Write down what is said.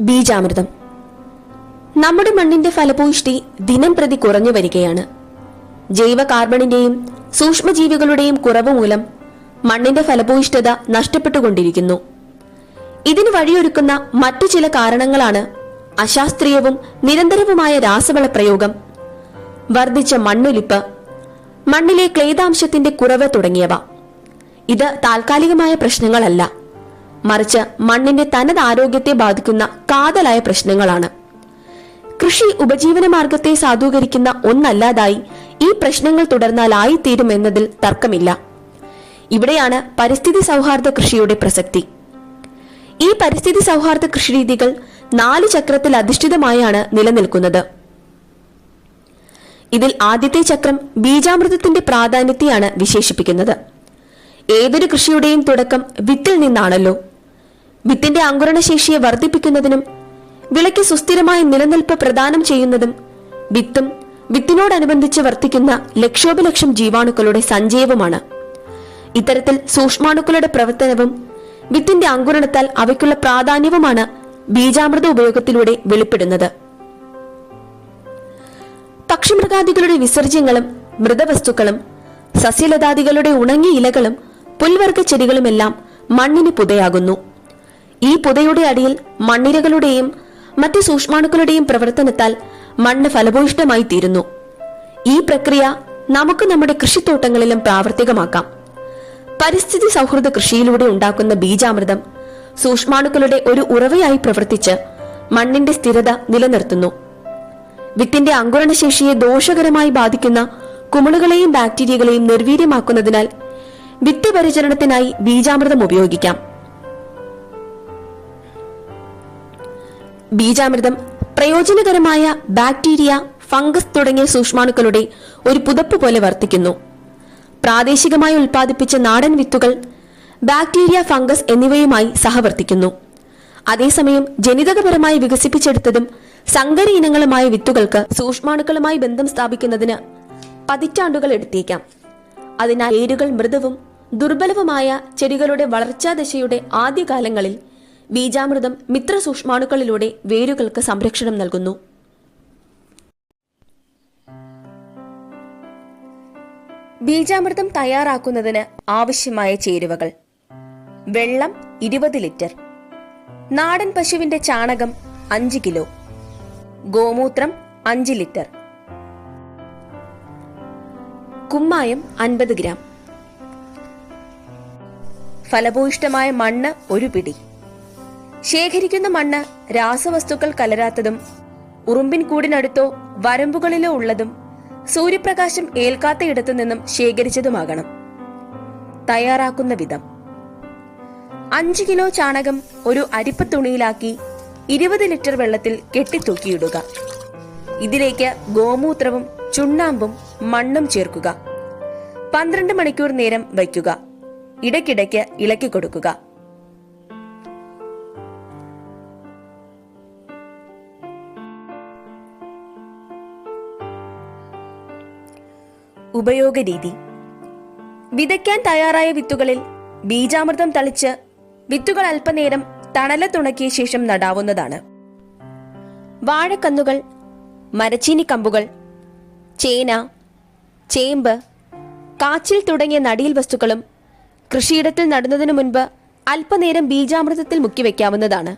ബീജാമൃതം. നമ്മുടെ മണ്ണിന്റെ ഫലഭൂയിഷ്ടി ദിനം പ്രതി കുറഞ്ഞു വരികയാണ്. ജൈവ കാർബണിന്റെയും സൂക്ഷ്മജീവികളുടെയും കുറവ് മൂലം മണ്ണിന്റെ ഫലഭൂയിഷ്ഠത നഷ്ടപ്പെട്ടുകൊണ്ടിരിക്കുന്നു. ഇതിന് വഴിയൊരുക്കുന്ന മറ്റു ചില കാരണങ്ങളാണ് അശാസ്ത്രീയവും നിരന്തരവുമായ രാസവള പ്രയോഗം വർദ്ധിച്ച മണ്ണൊലിപ്പ് മണ്ണിലെ ക്ലേദാംശത്തിന്റെ കുറവ് തുടങ്ങിയവ. ഇത് താൽക്കാലികമായ പ്രശ്നങ്ങളല്ല മറിച്ച് മണ്ണിന്റെ തനത് ആരോഗ്യത്തെ ബാധിക്കുന്ന കാതലായ പ്രശ്നങ്ങളാണ്. കൃഷി ഉപജീവന മാർഗത്തെ സാധൂകരിക്കുന്ന ഒന്നല്ലാതായി പ്രശ്നങ്ങൾ തുടർന്നാലായിത്തീരുമെന്നതിൽ തർക്കമില്ല. ഇവിടെയാണ് പരിസ്ഥിതി സൗഹാർദ്ദ കൃഷിയുടെ പ്രസക്തി. ഈ പരിസ്ഥിതി സൗഹാർദ്ദ കൃഷിരീതികൾ നാല് ചക്രത്തിൽ അധിഷ്ഠിതമായാണ് നിലനിൽക്കുന്നത്. ഇതിൽ ആദ്യത്തെ ചക്രം ബീജാമൃതത്തിന്റെ പ്രാധാന്യത്തെയാണ് വിശേഷിപ്പിക്കുന്നത്. ഏതൊരു കൃഷിയുടെയും തുടക്കം വിത്തിൽ നിന്നാണല്ലോ. വിത്തിന്റെ അങ്കുരണശേഷിയെ വർദ്ധിപ്പിക്കുന്നതിനും വിളയ്ക്ക് സുസ്ഥിരമായ നിലനിൽപ്പ് പ്രദാനം ചെയ്യുന്നതും വിത്തും വിത്തിനോടനുബന്ധിച്ച് വർത്തിക്കുന്ന ലക്ഷോപലക്ഷം ജീവാണുക്കളുടെ സഞ്ചയവുമാണ്. ഇത്തരത്തിൽ സൂക്ഷ്മാണുക്കളുടെ പ്രവർത്തനവും വിത്തിന്റെ അങ്കുരണത്താൽ അവയ്ക്കുള്ള പ്രാധാന്യവുമാണ് ബീജാമൃത ഉപയോഗത്തിലൂടെ വെളിപ്പെടുന്നത്. പക്ഷിമൃഗാദികളുടെ വിസർജ്യങ്ങളും മൃതവസ്തുക്കളും സസ്യലതാദികളുടെ ഉണങ്ങിയ ഇലകളും പുൽവർഗ ചെടികളുമെല്ലാം മണ്ണിന് പുതയാകുന്നു. ഈ പുതയുടെ അടിയിൽ മണ്ണിരകളുടെയും മറ്റ് സൂക്ഷ്മാണുക്കളുടെയും പ്രവർത്തനത്താൽ മണ്ണ് ഫലഭൂയിഷ്ഠമായി തീരുന്നു. ഈ പ്രക്രിയ നമുക്ക് നമ്മുടെ കൃഷിത്തോട്ടങ്ങളിലും പ്രാവർത്തികമാക്കാം. പരിസ്ഥിതി സൗഹൃദ കൃഷിയിലൂടെ ഉണ്ടാക്കുന്ന ബീജാമൃതം സൂക്ഷ്മാണുക്കളുടെ ഒരു ഉറവയായി പ്രവർത്തിച്ച് മണ്ണിന്റെ സ്ഥിരത നിലനിർത്തുന്നു. വിത്തിന്റെ അങ്കുരണശേഷിയെ ദോഷകരമായി ബാധിക്കുന്ന കുമിളുകളെയും ബാക്ടീരിയകളെയും നിർവീര്യമാക്കുന്നതിനാൽ വിത്ത് പരിചരണത്തിനായി ബീജാമൃതം ഉപയോഗിക്കാം. ബീജാമൃതം പ്രയോജനകരമായ ബാക്ടീരിയ ഫംഗസ് തുടങ്ങിയ സൂക്ഷ്മാണുക്കളുടെ ഒരു പുതപ്പ് പോലെ വർത്തിക്കുന്നു. പ്രാദേശികമായി ഉൽപ്പാദിപ്പിച്ച നാടൻ വിത്തുകൾ ബാക്ടീരിയ ഫംഗസ് എന്നിവയുമായി സഹവർത്തിക്കുന്നു. അതേസമയം ജനിതകപരമായി വികസിപ്പിച്ചെടുത്തതും സങ്കര ഇനങ്ങളുമായ വിത്തുകൾക്ക് സൂക്ഷ്മാണുക്കളുമായി ബന്ധം സ്ഥാപിക്കുന്നതിന് പതിറ്റാണ്ടുകൾ എടുത്തേക്കാം അതിനാൽ വേരുകൾ മൃദുവും ദുർബലവുമായ ചെടികളുടെ വളർച്ചാദശയുടെ ആദ്യകാലങ്ങളിൽ ബീജാമൃതം മിത്ര സൂക്ഷ്മാണുക്കളിലൂടെ വേരുകൾക്ക് സംരക്ഷണം നൽകുന്നു. ബീജാമൃതം തയ്യാറാക്കുന്നതിന് ആവശ്യമായ ചേരുവകൾ. വെള്ളം ഇരുപത് ലിറ്റർ. നാടൻ പശുവിന്റെ ചാണകം അഞ്ച് കിലോ. ഗോമൂത്രം അഞ്ച് ലിറ്റർ. കുമ്മായം അൻപത് ഗ്രാം. ഫലഭൂയിഷ്ടമായ മണ്ണ് ഒരു പിടി. ശേഖരിക്കുന്ന മണ്ണ് രാസവസ്തുക്കൾ കലരാത്തതും ഉറുമ്പിൻ കൂടിനടുത്തോ വരമ്പുകളിലോ ഉള്ളതും സൂര്യപ്രകാശം ഏൽക്കാത്തയിടത്തു നിന്നും ശേഖരിച്ചതുമാകണം. തയ്യാറാക്കുന്ന വിധം. അഞ്ചു കിലോ ചാണകം ഒരു അരിപ്പ തുണിയിലാക്കി ഇരുപത് ലിറ്റർ വെള്ളത്തിൽ കെട്ടിത്തൂക്കിയിടുക. ഇതിലേക്ക് ഗോമൂത്രവും ചുണ്ണാമ്പും മണ്ണും ചേർക്കുക. പന്ത്രണ്ട് മണിക്കൂർ നേരം വയ്ക്കുക. ഇടയ്ക്കിടയ്ക്ക് ഇളക്കി കൊടുക്കുക. ഉപയോഗരീതി. വിതയ്ക്കാൻ തയ്യാറായ വിത്തുകളിൽ ബീജാമൃതം തളിച്ച് വിത്തുകൾ അല്പനേരം തണല തുണക്കിയ ശേഷം നടാവുന്നതാണ്. വാഴക്കന്നുകൾ മരച്ചീനി കമ്പുകൾ ചേന ചേമ്പ് കാച്ചിൽ തുടങ്ങിയ നടീൽ വസ്തുക്കളും കൃഷിയിടത്തിൽ നടുന്നതിനു മുൻപ് അല്പനേരം ബീജാമൃതത്തിൽ മുക്കി വയ്ക്കാവുന്നതാണ്